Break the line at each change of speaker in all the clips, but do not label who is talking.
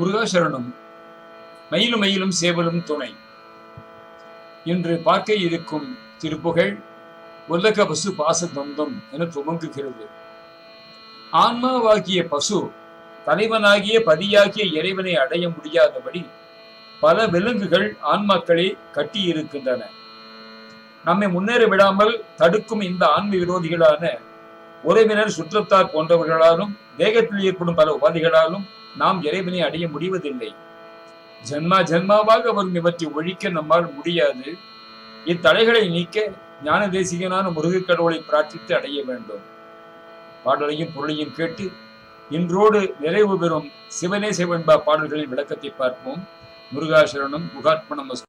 முருகாசரணம். மயிலும் மயிலும் சேவலும் துணை. என்று பார்க்க இருக்கும் திருப்புகழ் உலக பசு பாச தந்தம் என துவங்குகிறது. ஆன்மாவாகிய பசு தலைவனாகிய பதியாகிய இறைவனை அடைய முடியாதபடி பல விலங்குகள் ஆன்மாக்களை கட்டியிருக்கின்றன. நம்மை முன்னேற விடாமல் தடுக்கும் இந்த ஆன்ம விரோதிகளான உறவினர் சுற்றத்தார் போன்றவர்களாலும் தேகத்தில் ஏற்படும் பல உபாதிகளாலும் நாம் இறைவனை அடைய முடிவதில்லை. ஜென்மா ஜென்மாவாக வரும் இவற்றை ஒழிக்க நம்மால் முடியாது. இத்தடைகளை நீக்க ஞான தேசிகனான முருகக் கடவுளை பிரார்த்தித்து அடைய வேண்டும். பாடலையும் பொருளையும் கேட்டு இன்றோடு நிறைவு பெறும் சிவனே சிவன்பா பாடல்களின் விளக்கத்தை பார்ப்போம். முருகாசரணம் முகார்ப்பணம் அஸ்து.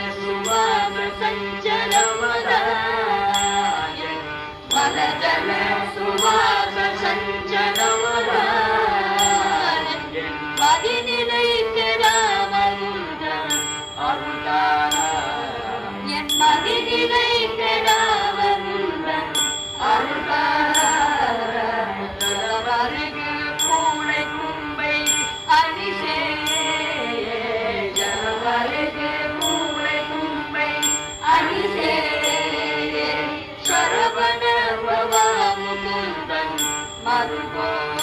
아들과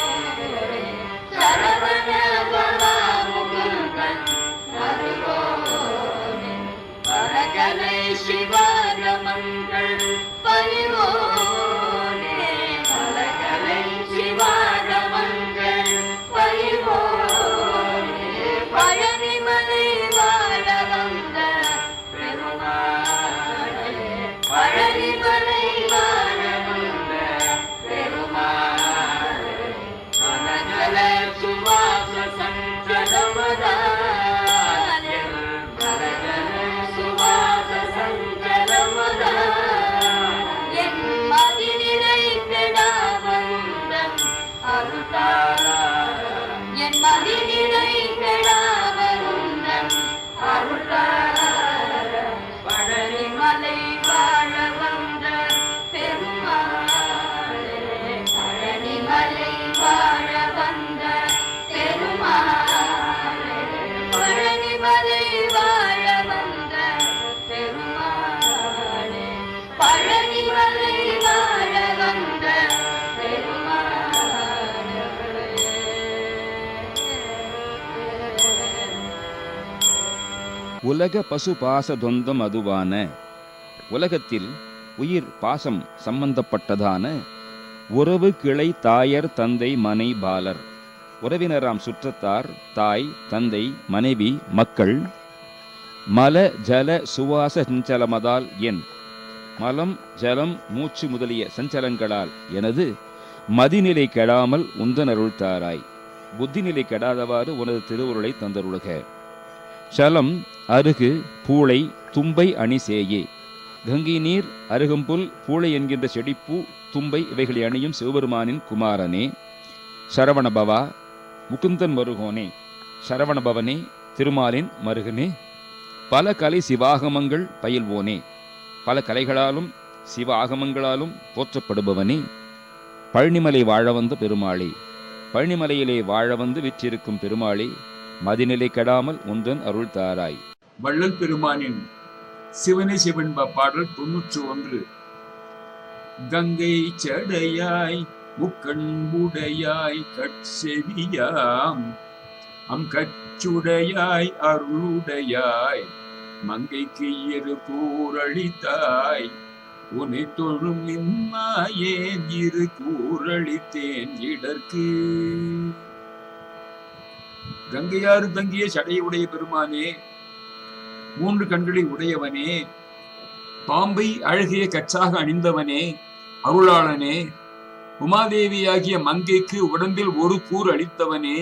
உலக பசு
பாச தொந்தம் அதுவான. உலகத்தில் உயிர் பாசம் சம்பந்தப்பட்டதான. உறவு கிளை தாயர் தந்தை மனை பாலர். உறவினராம் சுற்றத்தார் தாய் தந்தை மனைவி மக்கள். மல ஜல சுவாச சஞ்சலமதால் என். மலம் ஜலம் மூச்சு முதலிய சஞ்சலங்களால் எனது. மதிநிலை கெடாமல் உந்தனருள்தாராய் புத்திநிலை கெடாதவாறு உனது திருவுருளை தந்தருளுக. சலம் அருகு பூளை தும்பை அணி சேயே. கங்கை நீர் அருகம்புல் பூளை என்கின்ற செடிப்பூ தும்பை இவைகளை அணியும் சிவபெருமானின் குமாரனே. சரவணபவா முகுந்தன் மருகோனே. சரவணபவனே திருமாலின் மருகனே. பல கலை சிவாகமங்கள் பயில்வோனே. பல கலைகளாலும் சிவ ஆகமங்களாலும் போற்றப்படுபவனே. பழனிமலை வாழ வந்த பெருமாளே. பழனிமலையிலே வாழ வந்து விற்றிருக்கும் பெருமாளே மதிநிலை கெடாமல் உந்தன் அருள் தாராய்.
வள்ளல் பெருமானின் சிவனே சிவன்பா பாடல் தொன்னூற்று ஒன்று. கங்கை சடையாய் முக்கண் உடையாய் கட்செவியாம் அம் கச்சுடையாய் அருளுடையாய் மங்கைக்கு இரு கூரளித்தாய் உனை தொழும் இம்மாயேன் இரு கூரளித்தேன் இடர்க்கு கங்கையாறு தங்கிய சடையுடைய பெருமானே மூன்று கண்களை உடையவனே பாம்பை அழகிய கச்சாக அணிந்தவனே அருளாளனே உமாதேவியாகிய மங்கைக்கு உடம்பில் ஒரு கூர் அளித்தவனே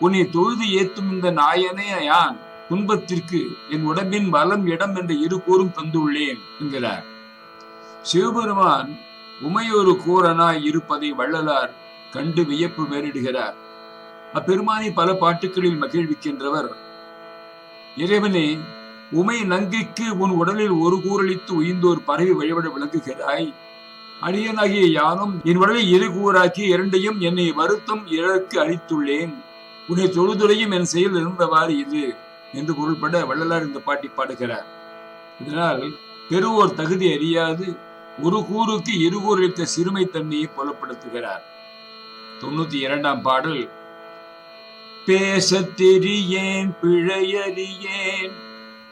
உன்னை தொழுது ஏத்தும் இந்த நாயனே யான்? துன்பத்திற்கு என் உடம்பின் பலம் இடம் என்ற இரு கூறும் தந்துள்ளேன் என்கிறார். சிவபெருமான் உமையொரு கூரனாய் இருப்பதை வள்ளலார் கண்டு வியப்பு மேலிடுகிறார் அப்பெருமானை பல பாட்டுகளில் மகிழ்விக்கின்றவர். இறைவனே உமை நங்கைக்கு உன் உடலில் ஒரு கூறளித்து உயிர்ந்தோர் பரவி வழிபட விளங்குகிறாய். அடியனாகிய யானும் என் உடலை இரு கூறாக்கி இரண்டையும் என்னை வருத்தம் இழக்கு அளித்துள்ளேன். உன்னை தொழுதுறையும் என் செயல் இருந்தவாறு இது என்று பொருள்பட வள்ளலார் இந்த பாட்டி பாடுகிறார். இதனால் பெருவோர் தகுதி அறியாது ஒரு கூறுக்கு இரு சிறுமை தன்மையை புலப்படுத்துகிறார். தொண்ணூத்தி இரண்டாம் பாடல் பேசத் தெரியேன் பிழையறியேன்.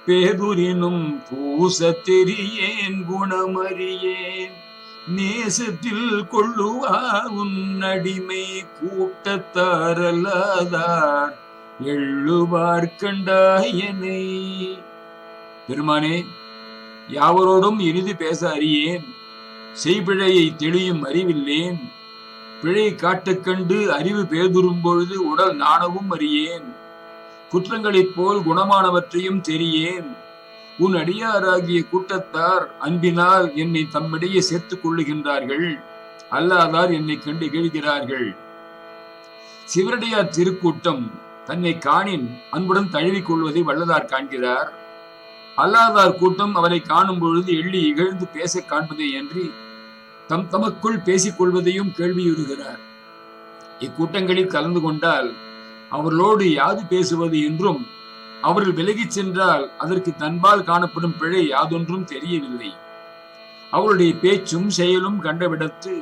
பேதுரினும் பூசத் தெரியேன் குணமறியேன். நேசத்தில் கொள்ளுவார் உன் அடிமை கூட்டத்தாரல்லாதார். எள்ளுவார் கண்டாயனை பெருமானே யாவரோடும் இனிது பேச அறியேன். செய்பிழையை தெளியும் அறிவில்லேன். பிழை காட்டுக் கண்டு அறிவு பேதுறும் பொழுது உடல் நாணவும் அறியேன். குற்றங்களைப் போல் குணமானவற்றையும் தெரியேன். உன் அடியாராகிய கூட்டத்தார் அன்பினால் என்னை தம்மிடையே சேர்த்துக் கொள்ளுகின்றார்கள். அல்லாதார் என்னை கண்டு கேள்கிறார்கள் சிவரடியார் திருக்கூட்டம் தன்னை காணின் அன்புடன் தழுவிக் கொள்வதை வல்லதார் காண்கிறார். அல்லாதார் கூட்டம் அவரை காணும் பொழுது எள்ளி இகழ்ந்து பேச காண்பதே என்று தம் தமக்குள் பேசிக் கொள்வதையும் கேள்வியுறுகிறார். இக்கூட்டங்களில் கலந்து கொண்டால் அவர்களோடு யாது பேசுவது என்றும் அவர்கள் விலகிச் சென்றால் அதற்கு தன்பால் காணப்படும் பிழை யாதொன்றும் தெரியவில்லை. அவருடைய பேச்சும் செயலும் கண்டவிடத்து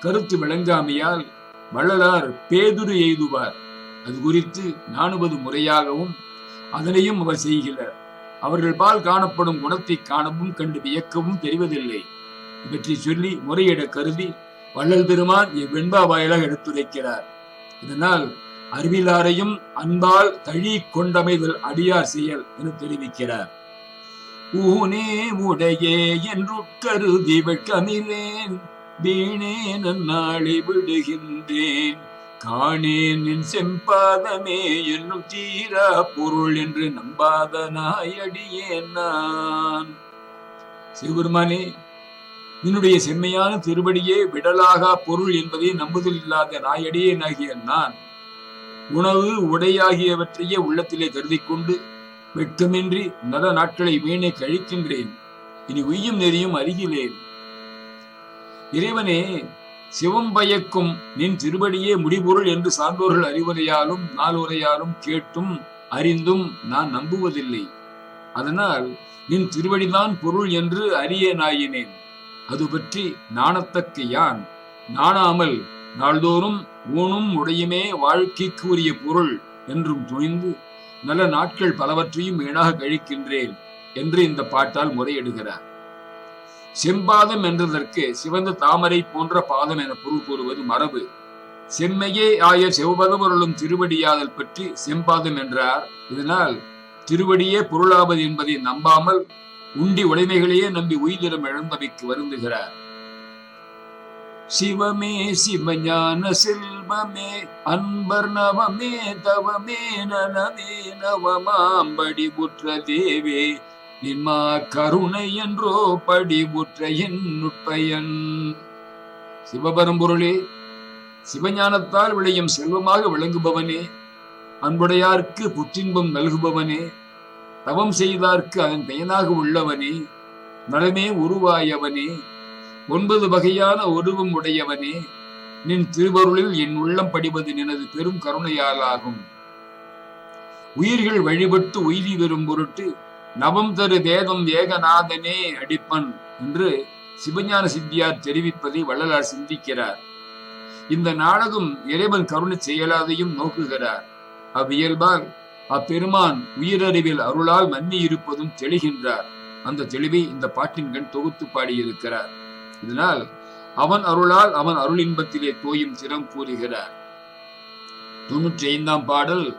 கருத்து விளங்காமையால் வள்ளலார் பேதுரு எய்துவார். அது குறித்து நாணுவது முறையாகவும் அதனையும் அவர் செய்கிறார். அவர்கள் பால் காணப்படும் குணத்தை காணவும் கண்டு வியக்கவும் தெரிவதில்லை. இவற்றை சொல்லி முறையிட கருதி வள்ளல் பெருமான் இவ்வெண்பா வாயிலாக எடுத்துரைக்கிறார். இதனால் அறிவிலாரையும் அன்பால் தழி கொண்டமைதல் அடியார் செயல் என தெரிவிக்கிறார். ஊனே உடையே என்று கருதி வெட்கமிலேன் வீணே நன்னாளை விடுகின்றேன். காணேன் என் செம்பாதமே என்னும் தீரா பொருள் என்று நம்பாத நாயடியேன் நான். சிவபெருமானே என்னுடைய செம்மையான திருவடியே விடலாகா பொருள் என்பதை நம்புதல் இல்லாத நாயடியேனாகிய நான் உணவு உடையாகியவற்றையே உள்ளத்திலே கருதி கொண்டு வெட்கமின்றி நல நாட்களை வீணே கழிக்கின்றேன். இனி உய்யும் நெறியும் அருகிலேன் இறைவனே சிவம் பயக்கும் நின் திருவடியே முடிபொருள் என்று சான்றோர்கள் அறிவுரையாலும் நாளுரையாலும் கேட்டும் அறிந்தும் நான் நம்புவதில்லை. அதனால் நின் திருவடிதான் பொருள் என்று அறிய நாயினேன் அது பற்றி நாணத்தக்க யான்? நாணாமல் நாள்தோறும் ஊனும் உடையுமே வாழ்க்கைக்கு உரிய பொருள் என்றும் துணிந்து நல்ல நாட்கள் பலவற்றையும் வீணாக கழிக்கின்றேன் என்று இந்த பாட்டால் முறையிடுகிறார். செம்பாதம் என்றதற்கு சிவந்த தாமரை போன்ற பாதம் என பொருள் கூறுவது மரபு. செம்மையே ஆய செவ்வதமருளும் திருவடியாதல் பற்றி செம்பாதம் என்றார். இதனால் திருவடியே பொருளாவது என்பதை நம்பாமல் உண்டி உடைமைகளையே நம்பி உயிரிடம் இழந்தவைக்கு வருந்துகிறார். சிவமே சிவஞான செல்வமே அன்பர் நவமே தவமே நனமே நவமாம்படி புற்ற தேவே நின்மா கருணை என்றோ படி புற்ற என் நுட்பயன். சிவபரம்பொருளே சிவஞானத்தால் விளையும் செல்வமாக விளங்குபவனே அன்புடையார்க்கு புற்றின்பம் நல்குபவனே தவம் செய்தார்க்கு அதன் பயனாக உள்ளவனே நலமே உருவாயவனே ஒன்பது வகையான உருவம் உடையவனே நின் திருவருளில் என் உள்ளம் படிவது நினது பெரும் கருணையாலாகும். உயிர்கள் வழிபட்டு உயிரி பெறும் பொருட்டு நவம் தரு வேதம் ஏகநாதனே அடிப்பன் என்று சிவஞான சித்தியார் தெரிவிப்பதை வள்ளலார் சிந்திக்கிறார். இந்த நாடகம் இறைவன் கருணை செயலாதையும் நோக்குகிறார். அவ்வியல்பால் அப்பெருமான் உயிரறிவில் அருளால் மன்னி இருப்பதும் தெளிகின்றார். அந்த தெளிவை இந்த பாட்டின் கண் தொகுத்து பாடியிருக்கிறார். இதனால் அவன் அருளால் அவன் அருள் இன்பத்திலே தோயும் திறம் கூறுகிறார். தொன்னூற்றி ஐந்தாம் பாடல்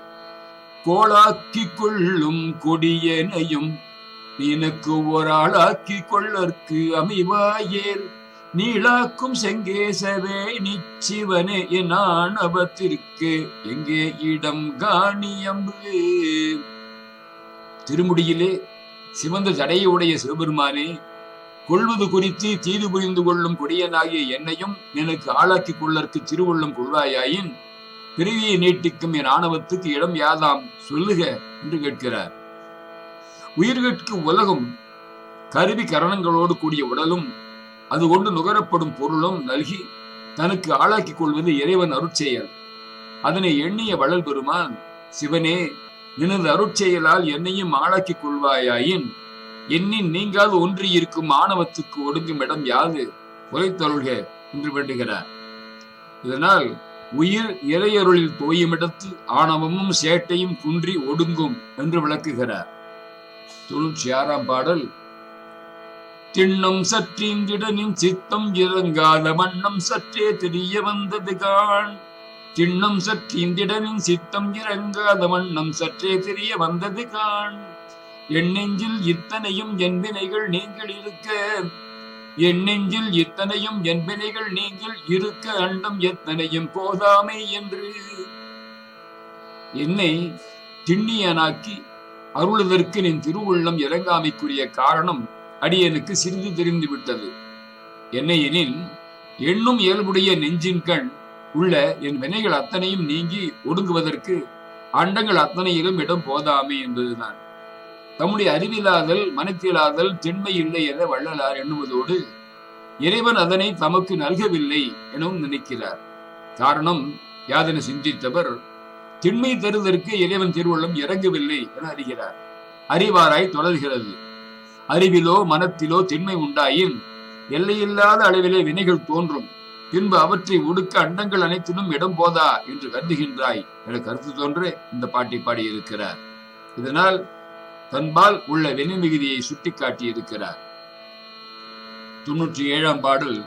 கோளாக்கி கொள்ளும் கொடியனையும் ஒரு ஆளாக்கி கொள்ளற்கு அமைவாயேன் நீளாக்கும் செங்கேசவே நிச்சிவனே என் அவத்திற்கு எங்கே இடம் காணியம்பு திருமுடியிலே சிவந்த ஜடையுடைய சிவபெருமானே கொள்வது குறித்து தீது புரிந்து கொள்ளும் கொடியனாகிய என்னையும் எனக்கு ஆளாக்கிக் கொள்ளற்கு திருவுள்ளம் கொள்வாயாயின் பிறவியை நீட்டிக்கும் என் ஆணவத்துக்கு இடம் யாதாம் சொல்லுக என்று கேட்கிறார். உயிர்கட்கு உலகம் கருவி கரணங்களோடு கூடிய உடலும் அது கொண்டு நுகரப்படும் பொருளும் நல்கி தனக்கு ஆளாக்கிக் கொள்வது இறைவன் அருட்செயல். அதனை எண்ணிய வளல் பெருமான் சிவனே நினது அருட்செயலால் என்னையும் ஆளாக்கிக் கொள்வாயாயின் எண்ணின் நீங்காது ஒன்றி இருக்கும் ஆணவத்துக்கு ஒடுங்கும் இடம் யாது? உரைத்தருள்க என்று வேண்டுகிறார். இதனால் உயிர் இறையருளில் தோயுமிடத்து ஆணவமும் சேட்டையும் குன்றி ஒடுங்கும் என்று விளக்குகிறார். தொண்ணூற்றி ஆறாம் பாடல் திண்ணம் சற்றீந்திடனின் சித்தம் இறங்காத வண்ணம் சற்றே தெரிய வந்தது காண். திண்ணம் சற்றீந்திடனின் சித்தம் இறங்காத வண்ணம் சற்றே தெரிய வந்தது காண். என் நெஞ்சில் இத்தனையும் என் வினைகள் நீங்கள் இருக்க. என் நெஞ்சில் இத்தனையும் என் வினைகள் நீங்கள் இருக்க. அண்டம் எத்தனையும் போதாமை என்று. என்னை திண்ணியனாக்கி அருளுதற்கு நின் திருவுள்ளம் இறங்காமைக்குரிய காரணம் அடியனுக்கு சிறிது தெரிந்து விட்டது. என்ன எனில் எண்ணும் இயல்புடைய நெஞ்சின் கண் உள்ள என் வினைகள் அத்தனையும் நீங்கி ஒடுங்குவதற்கு அண்டங்கள் அத்தனையிலும் இடம் போதாமை என்பதுதான். தம்முடைய அறிவிலாதல் மனத்திலாதல் திண்மை இல்லை என வள்ளலார் எண்ணுவதோடு இறைவன் அதனை தமக்கு நல்கவில்லை எனவும் நினைக்கிறார். காரணம் யாதென சிந்தித்தவர் திண்மை தருவதற்கு இறைவன் திருவள்ளம் இறங்கவில்லை என அறிகிறார். அறிவாராய் தொடர்கிறது. அறிவிலோ மனத்திலோ திண்மை உண்டாயின் எல்லையில்லாத அளவிலே வினைகள் தோன்றும். பின்பு அவற்றை ஒடுக்க அண்டங்கள் அனைத்திலும் இடம் போதா என்று கருதுகின்றாய் என கருத்து தோன்று இந்த பாட்டை பாடியிருக்கிறார். இதனால் தன்பால் உள்ள வினை மிகுதியை சுட்டிக்காட்டி இருக்கிறார் தொன்னூற்றி ஏழாம் பாடல்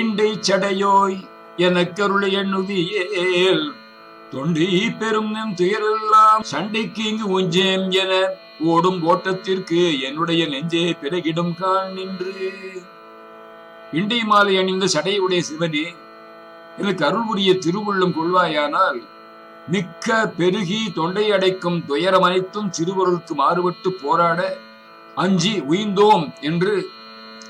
இண்டை சடையோய் எனக்கருளை எண்ணுதியேல் தொண்டி பெரும் நம் துயரெல்லாம் சண்டைக்கு இங்கு உஞ்சேம் என ஓடும் ஓட்டத்திற்கு என்னுடைய நெஞ்சே பிறகிடும் கால் நின்று. இண்டை மாலை அணிந்த சடையுடைய சிவனே எனக்கு அருள் உரிய திருவுள்ளம் கொள்வாயானால் மிக்க பெருகி தொண்டை அடைக்கும் துயரம் அனைத்தும் சிறுவர்களுக்கு மாறுபட்டு போராட அஞ்சி உயிந்தோம் என்று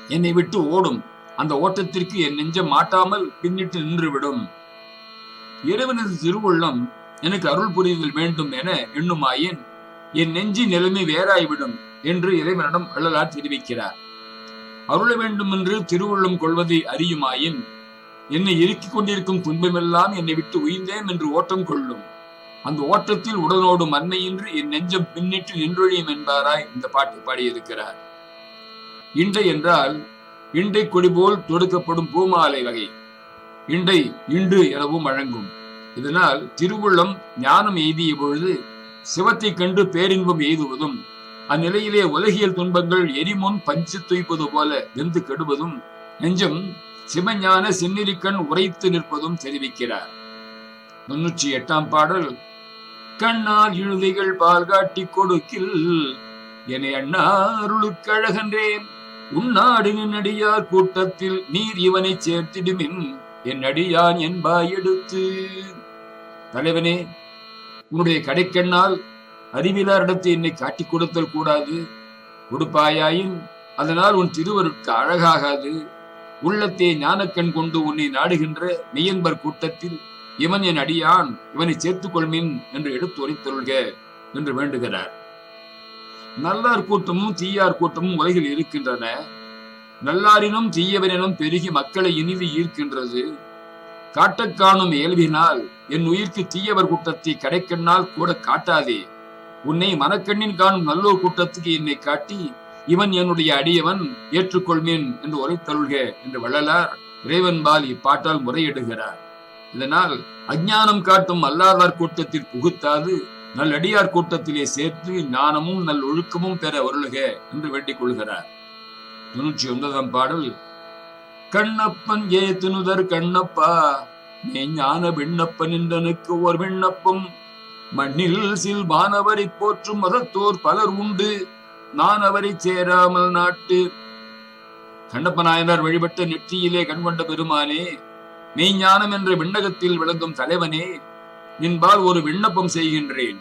என்னை விட்டு ஓடும். அந்த ஓட்டத்திற்கு என் நெஞ்சம் மாட்டாமல் பின்னிட்டு நின்றுவிடும். இறைவனது திருவுள்ளம் எனக்கு அருள் புரிதல் வேண்டும் என எண்ணுமாயின் என் நெஞ்சி நிலைமை வேறாய்விடும் என்று இறைவனிடம் வள்ளலார் தெரிவிக்கிறார். அருள வேண்டும் என்று திருவுள்ளம் கொள்வதை அறியுமாயின் என்னை இறுக்கிக் கொண்டிருக்கும் துன்பமெல்லாம் என்னை விட்டு உயிர்ந்தேன் என்று ஓட்டம் கொள்ளும். அந்த ஓட்டத்தில் உடலோடும் அன்மையின்றி என் நெஞ்சம் பின்னிட்டு நின்றொழியும் என்பாராய் இந்த பாட்டு பாடியிருக்கிறார். இண்டை என்றால் இண்டை கொடி போல் தொடுக்கப்படும் பூமாலை வகை. இண்டை இண்டு எனவும் வழங்கும். இதனால் திருவுள்ளம் ஞானம் எய்திய பொழுது சிவத்தை கண்டு பேரின்பம் எய்துவதும் அந்நிலையிலே உலகியல் துன்பங்கள் எரிமுன் பஞ்சு துய்ப்பது போல வெந்து கெடுவதும் நெஞ்சம் சிவஞான சின்னிலிக்கண் உரைத்து நிற்பதும் தெரிவிக்கிறார். முன்னூற்றி எட்டாம் பாடல் கண்ணால் இழுதைகள் பால் காட்டி கொடுக்கில் என்னை அண்ணா அருளுக்கழகன்றேன் உன்னாடு நின்னடியார் கூட்டத்தில் நீர் இவனை சேர்த்திடுமின். என் அடியான் என்பாய் எடுத்து தலைவனே உன்னுடைய கடைக்கண்ணால் அறிவிலாரிடத்தை என்னை காட்டிக் கொடுத்தல் கூடாது. கொடுப்பாயாயின் அதனால் உன் திருவருக்கு அழகாகாது. உள்ளத்தே ஞானக்கண் கொண்டு உன்னை நாடுகின்ற மெய்யன்பர் கூட்டத்தில் இவன் என் அடியான் இவனை சேர்த்துக் கொள்மின் என்று எடுத்துரைத்தொள்க என்று வேண்டுகிறார். நல்லார் கூட்டமும் தீயார் கூட்டமும் உலகில் இருக்கின்றன. நல்லாரினும் தீயவரினும் பெருகி மக்களை இனிது ஈர்க்கின்றது. காட்டக் காணும் இயல்பினால் என் உயிர்க்கு தீயவர் கூட்டத்தை கடைக்கண்ணால் கூட காட்டாதே. உன்னை மனக்கண்ணின் காணும் நல்லோர் கூட்டத்துக்கு என்னை காட்டி இவன் என்னுடைய அடியவன் ஏற்றுக்கொள்வேன் என்று உரைத்தருள்க என்று வள்ளலார் இறைவன்பால் இப்பாட்டால் முறையிடுகிறார். இதனால் அஞ்ஞானம் காட்டும் அல்லாதார் கூட்டத்தில் புகுத்தாது நல்லடியார் கூட்டத்திலே சேர்த்து ஞானமும் நல் ஒழுக்கமும் பெற வருளுக என்று வேண்டிக் கொள்கிறார். தொன்னூற்றி ஒன்பதாம் பாடல். கண்ணப்பன் ஏ துணுதர் கண்ணப்பா ஞான விண்ணப்பன் என்றனுக்கு ஓர் விண்ணப்பம். மண்ணில் சில் வானவரை போற்றும் மதத்தோர் பலர் உண்டு நான் அவரை சேராமல் நாட்டு. கண்ணப்ப நாயனார் வழிபட்ட நெற்றியிலே கண்கொண்ட பெருமானே மெய்ஞானம் என்ற விண்ணகத்தில் விளங்கும் தலைவனே நின்பால் ஒரு விண்ணப்பம் செய்கின்றேன்.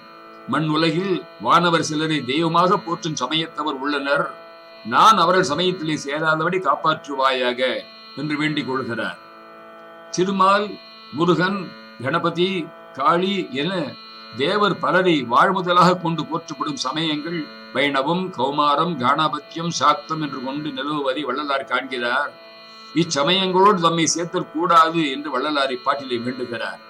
மண் உலகில் வானவர் சிலரை தெய்வமாக போற்றும் சமயத்தவர் உள்ளனர். நான் அவர்கள் சமயத்திலே சேராதபடி காப்பாற்றுவாயாக என்று வேண்டிக் கொள்கிறார். திருமால் முருகன் கணபதி காளி என தேவர் பலரை வாழ்முதலாக கொண்டு போற்றப்படும் சமயங்கள் வைணவம் கௌமாரம் காணாபத்தியம் சாக்தம் என்று கொண்டு நிலவுவதை வள்ளலார் காண்கிறார். இச்சமயங்களோடு தம்மை சேர்த்தல் கூடாது என்று வள்ளலார் இப்பாட்டிலே வேண்டுகிறார்.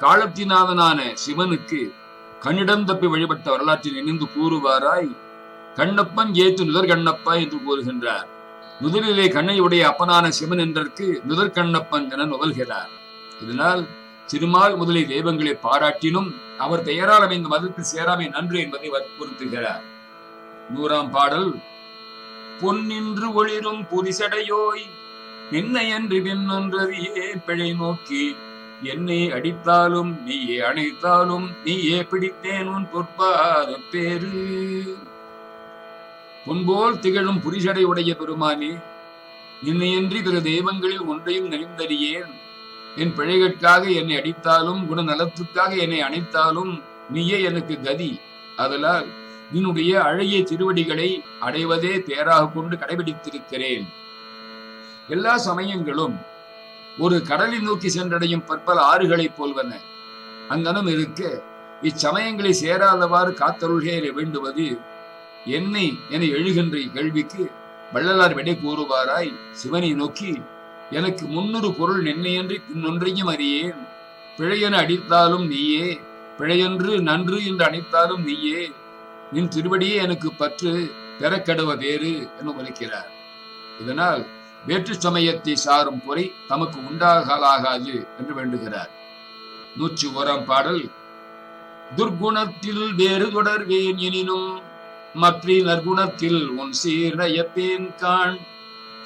காலத்தினாதனான சிவனுக்கு கண்ணிடம் தப்பி வழிபட்ட வரலாற்றில் இணைந்து கூறுவாராய் கண்ணப்பன் ஏத்து நுதர் கண்ணப்பா என்று கூறுகின்றார். முதலிலே கண்ணை உடைய அப்பனான சிவன் என்றற்கு நுதர் கண்ணப்பன் என நுகல்கிறார் இதனால் திருமால் முதலிய தெய்வங்களை பாராட்டினும் அவர் பெயரால் அமைந்த மதத்து சேராமை நன்று என்பதை வற்புறுத்துகிறார் நூறாம் பாடல். பொன்னின்று ஒளிரும் புரிசடையோய் என்னை அன்று பின்னொன்றறியே பிழை நோக்கி என்னை அடித்தாலும் நீயே அணைத்தாலும் நீயே பிடித்தேன் உன் பொற்பாத பேரு பொன்போல் திகழும் புரிஷடை உடைய பெருமானே என்னையன்றி பிற தெய்வங்களில் ஒன்றையும் நினைந்தறியேன் என் பிழைகளுக்காக என்னை அடித்தாலும் குணநலத்துக்காக என்னை அணைத்தாலும் நீயே எனக்கு கதி. அதனால் என்னுடைய அழகிய திருவடிகளை அடைவதே தேராக கொண்டு கடைபிடித்திருக்கிறேன். எல்லா சமயங்களும் ஒரு கடலை நோக்கி சென்றடையும் பற்பல ஆறுகளைப் போல்வன அங்கனம் இருக்க இச்சமயங்களை சேராதவாறு காத்தருள்கே வேண்டுவது என்னை என எழுகின்ற கேள்விக்கு வள்ளலார் விடை கூறுவாராய் சிவனை நோக்கி எனக்கு முன்னொரு பொருள் நின்னையன்றி பின்னொன்றையும் அறியேன். பிழையென அடித்தாலும் நீயே பிழையென்று நன்று என்று அணைத்தாலும் நீயே. நின் திருவடியே எனக்கு பற்று பெறக்கடுவ வேறு என உரைக்கிறார். இதனால் வேற்று சமயத்தை சாரும் குறை தமக்கு உண்டாகலாகாது என்று வேண்டுகிறார். நூற்றி ஓராம் பாடல். துர்குணத்தில் வேறு தொடர்வேன் எனினும் மற்ற நற்குணத்தில் உன் சீரயப்பேன் காண்.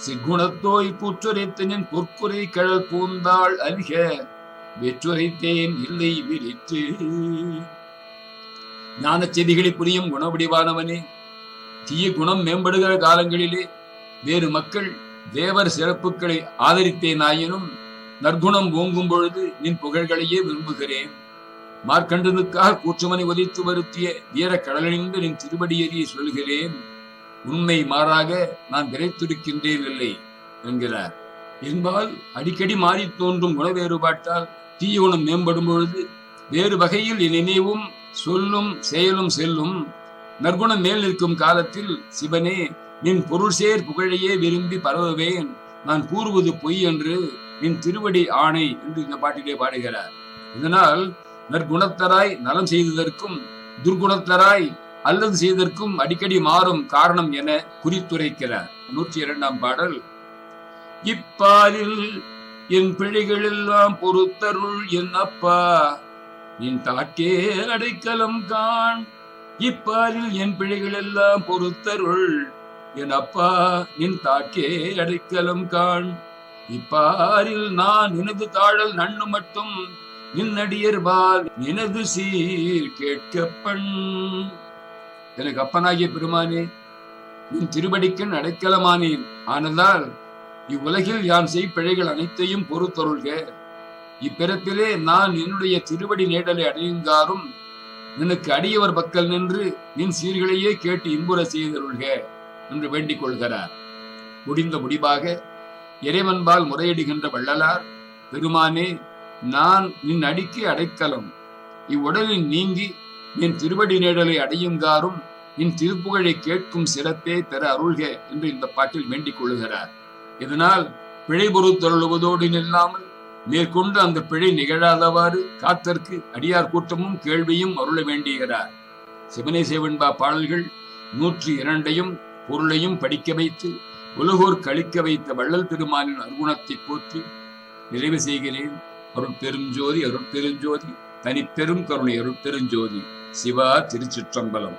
சிக்குணத்தோய் புற்றுரைத்தனின் பொற்குறை கழல் பூந்தாள் அல்க வெற்றுரைத்தேன் இல்லை விரித்து. ஞான செய்திகளை புரியும் குணவடிவானவனே தீய குணம் மேம்படுகிற காலங்களிலே வேறு மக்கள் தேவர் சிறப்புகளை ஆதரித்தேனாயினும் நற்குணம் ஓங்கும் பொழுது நின் புகழ்களையே விரும்புகிறேன். மார்க்கண்டனுக்காக கூற்றுமனை ஒலித்து வருத்திய வீர கடலணிந்த நின் திருவடியறியை சொல்கிறேன் உண்மை மாறாக நான் விரைத்திருக்கின்றேன் இல்லை என்கிறார். என்பால் அடிக்கடி மாறி தோன்றும் குண வேறுபாட்டால் தீய குணம் மேம்படும் பொழுது வேறு வகையில் நினைவும் சொல்லும் செயலும் செல்லும். நற்குணம் மேல் நிற்கும் காலத்தில் சிவனே நின் பொருள் சேர் புகழையே விரும்பி பரவுவேன். நான் கூறுவது பொய் என்று நின் திருவடி ஆணை என்று இந்த பாட்டிலே பாடுகிறார். இதனால் நற்குணத்தராய் நலம் செய்ததற்கும் துர்குணத்தராய் அல்லது செய்ததற்கும் அடிக்கடி மாறும் காரணம் என குறித்துரைக்கிறார். நூற்றி இரண்டாம் பாடல். இப்பாலில் என் பிழைகள் எல்லாம் பொறுத்தருள் என் அப்பா என் தாக்கே அடைக்கலம் காண். இப்பாலில் என் பிழைகள் எல்லாம் பொறுத்தருள் என் அப்பா நின் தாக்கே அடைக்கலம் காண். இப்பாரில் நான் எனது தாழல் நண்ணு மட்டும் நின்னடியர்பால் நினது சீர் கேட்கப்பண் எனக்கு அப்பனாகிய பெருமானே நின் திருவடிக்கண் அடைக்கலமானேன் ஆனதால் இவ்வுலகில் யான் செய் பிழைகள் அனைத்தையும் பொறுத்தொருள்க. இப்பிறப்பிலே நான் என்னுடைய திருவடி நேடலை அடையுங்காரும் நினக்கு அடியவர் பக்கல் நின்று நின் சீர்களையே கேட்டு இன்புற செய்தருள்க என்று வேண்டிக் கொள்கிறார். முடிந்த முடிவாக இறைவன்பால் முறையிடுகின்ற வள்ளலார் பெருமானே நான் நின் அடிக்கு அடைக்கலம். இவ்வுடலில் நீங்கி நின் திருவடி நேடலை அடையுங்காரும் நின் திருப்புகழை கேட்கும் சிறப்பே பெற அருள்க என்று இந்த பாட்டில் வேண்டிக் கொள்ளுகிறார் இதனால் பிழை பொறுத்தருளுவதோடு நில்லாமல் மேற்கொண்டு அந்த பிழை நிகழாதவாறு காத்தற்கு அடியார் கூட்டமும் கேள்வியும் அருள வேண்டுகிறார். சிவனை சேவன்பா பாடல்கள் நூற்றி இரண்டையும் பொருளையும் படிக்க வைத்து உலகோர் கழிக்க வைத்த வள்ளல் பெருமானின் அருகுணத்தை போற்றி நிறைவு செய்கிறேன். அருட்பெருஞ்சோதி அருட்பெருஞ்சோதி தனிப்பெரும் கருணை அருட்பெருஞ்சோதி. சிவா திருச்சிற்றம்பலம்.